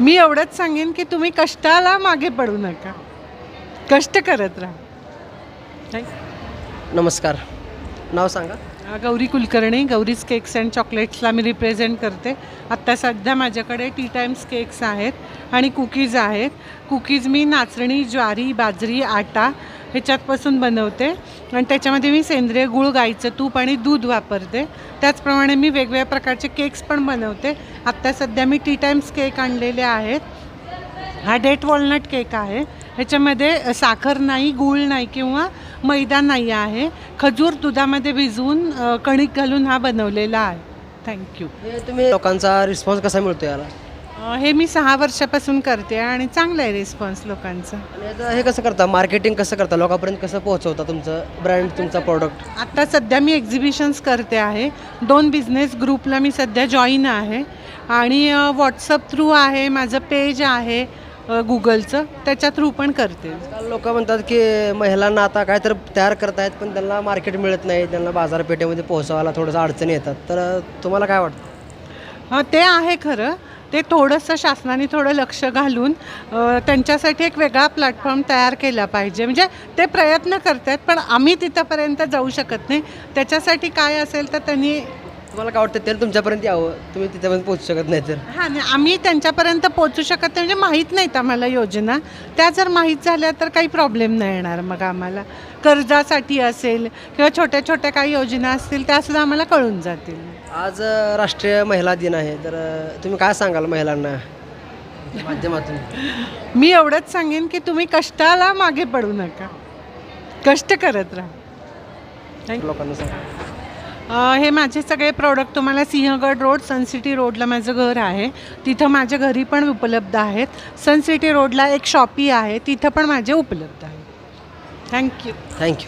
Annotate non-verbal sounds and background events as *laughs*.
मी एवढंच सांगेन की तुम्ही कष्टाला मागे पडू नका. कष्ट करत राहा. नमस्कार. नाव सांगा. गौरी कुलकर्णी गौरीज केक्स अँड चॉकलेट्सला मी रिप्रेझेंट करते. आत्ता सध्या माझ्याकडे टी टाइम्स केक्स आहेत आणि कुकीज आहेत. कुकीज मी नाचणी ज्वारी बाजरी आटा ह्याच्यातपासून बनवते. आणि त्याच्यामध्ये मी सेंद्रिय गूळ गाईचं तूप आणि दूध वापरते. त्याचप्रमाणे मी वेगवेगळ्या प्रकारचे केक्स पण बनवते. आत्ता सध्या मी टी टाइम्स केक आणलेले आहेत. हा डेट वॉलनट केक आहे. ह्याच्यामध्ये साखर नाही गूळ नाही किंवा मैदा नाही आहे. खजूर दुधामध्ये भिजवून कणिक घालून हा बनवलेला आहे. थँक्यू तुम्ही लोकांचा रिस्पॉन्स कसा मिळतो याला? हे मी सहा वर्षापासून करते आणि चांगला आहे रिस्पॉन्स लोकांचा. आणि याचं हे कसं करता? मार्केटिंग कसं करता? लोकांपर्यंत कसं पोहोचवता तुमचं ब्रँड तुमचा प्रॉडक्ट आता सध्या मी एक्झिबिशन्स करते आहे. दोन बिझनेस ग्रुपला मी सध्या जॉईन आहे. आणि व्हॉट्सअप थ्रू आहे माझं पेज आहे अ, गुगलचं त्याच्या थ्रू पण करते. लोक म्हणतात की महिलांना आता काय तर तयार करतायत पण त्यांना मार्केट मिळत नाही. त्यांना बाजारपेठेमध्ये पोहोचवायला थोडंसं अडचणी येतात. तर तुम्हाला काय वाटतं? हां ते आहे खरं. ते थोडंसं शासनाने थोडं लक्ष घालून त्यांच्यासाठी एक वेगळा प्लॅटफॉर्म तयार केला पाहिजे. म्हणजे ते प्रयत्न करत आहेत पण आम्ही तिथंपर्यंत जाऊ शकत नाही. त्याच्यासाठी काय असेल तर त्यांनी तुम्हाला काय वाटतं त्याला तुमच्यापर्यंत यावं? तुम्ही तिथेपर्यंत पोहोचू शकत नाही तर. हां नाही आम्ही त्यांच्यापर्यंत पोचू शकत नाही म्हणजे माहीत नाहीत आम्हाला योजना. त्या जर माहीत झाल्या तर काही प्रॉब्लेम नाही येणार मग आम्हाला. कर्जासाठी असेल किंवा छोट्या छोट्या काही योजना असतील त्यासुद्धा आम्हाला कळून जातील. आज राष्ट्रीय महिला दिन आहे. तर तुम्ही काय सांगाल महिलांना माध्यमातून? *laughs* मी एवढंच सांगेन की तुम्ही कष्टाला मागे पडू नका. कष्ट करत राहा. लोकांना सांगा. हे माझे सगळे प्रोडक्ट तुम्हाला सिंहगड रोड सन सिटी रोडला माझं घर आहे. तिथं माझ्या घरी पण उपलब्ध आहेत. सन सिटी रोडला एक शॉपी आहे. तिथं पण माझे उपलब्ध आहे. Thank you thank you